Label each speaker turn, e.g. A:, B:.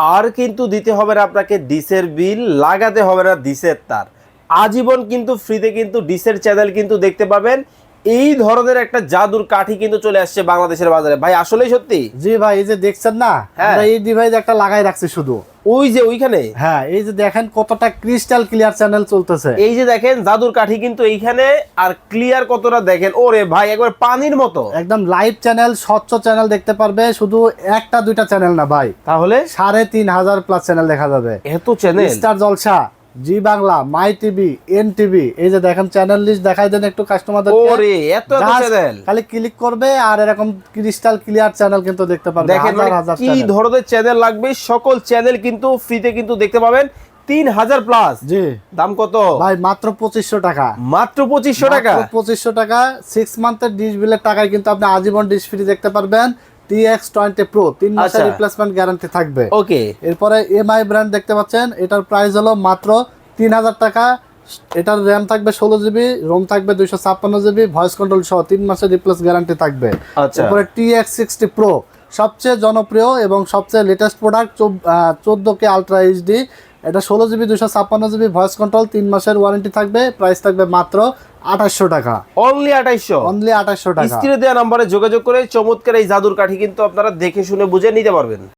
A: আর কিন্তু দিতে হবে না আপনাকে ডিসের বিল লাগাতে হবে না ডিসের তার। আজীবন কিন্তু ফ্রিতে কিন্তু ডিসের চ্যানেল কিন্তু দেখতে পাবেন। এই ধরনের একটা জাদুর কাঠি কিন্তু চলে আসছে বাংলাদেশের বাজারে। ভাই আসলেই সত্যি?
B: জি ভাই এই যে দেখছেন না
A: হ্যাঁ।
B: এই ডিভাইস একটা লাগাই রাখছে শুধু।
A: ওই যে ওইখানে?
B: হ্যাঁ এই যে দেখেন কতটা ক্রিস্টাল ক্লিয়ার চ্যানেল চলতেছে।
A: এই যে দেখেন জাদুর কাঠি কিন্তু এইখানে আর ক্লিয়ার কতটা দেখেন? ওরে ভাই একবার পানির মতো।
B: একদম লাইভ চ্যানেল স্বচ্ছ চ্যানেল দেখতে পারবে শুধু একটা দুইটা চ্যানেল না ভাই।
A: তাহলে?
B: সাড়ে তিন হাজার প্লাস চ্যানেল দেখা যাবে।
A: এত channel
B: Star Jalsha. Zee Bangla My TV N TV এই যে দেখেন চ্যানেল লিস্ট দেখাই দেন একটু কাস্টমারদের
A: ওরে এত এত চ্যানেল
B: খালি ক্লিক করবে আর এরকম ক্রিস্টাল ক্লিয়ার চ্যানেল কিন্তু দেখতে পারবে
A: দেখেন
B: হাজার
A: মানে
B: হাজার
A: কি ধরনের চ্যানেল লাগবে সকল চ্যানেল কিন্তু ফ্রিতে কিন্তু দেখতে পাবেন তিন হাজার প্লাস
B: জি।
A: দাম কত?
B: ভাই মাত্র পঁচিশশো টাকা।
A: মাত্র পঁচিশশো টাকা?
B: পঁচিশশো টাকা সিক্স মান্থের ডিশ বিলের টাকায় কিন্তু আপনি আজীবন ডিশ ফ্রি দেখতে পারবেন। টোয়েন্টি প্রো তিন মাসের
A: আচ্ছা।
B: রিপ্লেসমেন্ট গ্যারান্টি থাকবে
A: ওকে
B: এরপরে এমআই ব্র্যান্ড দেখতে পাচ্ছেন এটার প্রাইস হলো মাত্র তিন হাজার টাকা এটার র্যাম থাকবে ষোলো জিবি রোম থাকবে দুইশো ছাপ্পান্ন জিবি ভয়েস কন্ট্রোল সহ তিন মাসের রিপ্লেস গ্যারান্টি থাকবে
A: আচ্ছা।
B: এরপরে টি এক্স সিক্সটি প্রো সবচেয়ে জনপ্রিয় এবং সবচেয়ে লেটেস্ট প্রোডাক্ট চোদ্দ কে আলট্রা এইচডি এটা ষোলো জিবি দুশো ছাপ্পান্ন জিবি ভয়েস কন্ট্রোল তিন মাসের ওয়ারেন্টি থাকবে। প্রাইস থাকবে মাত্র আঠাশশো টাকা।
A: অনলি আঠাশশো
B: অনলি আঠাশশো টাকা।
A: স্ক্রিনে দেওয়া নাম্বারে যোগাযোগ করে চমৎকার এই জাদুর কাঠি কিন্তু আপনারা দেখে শুনে বুঝে নিতে পারবেন।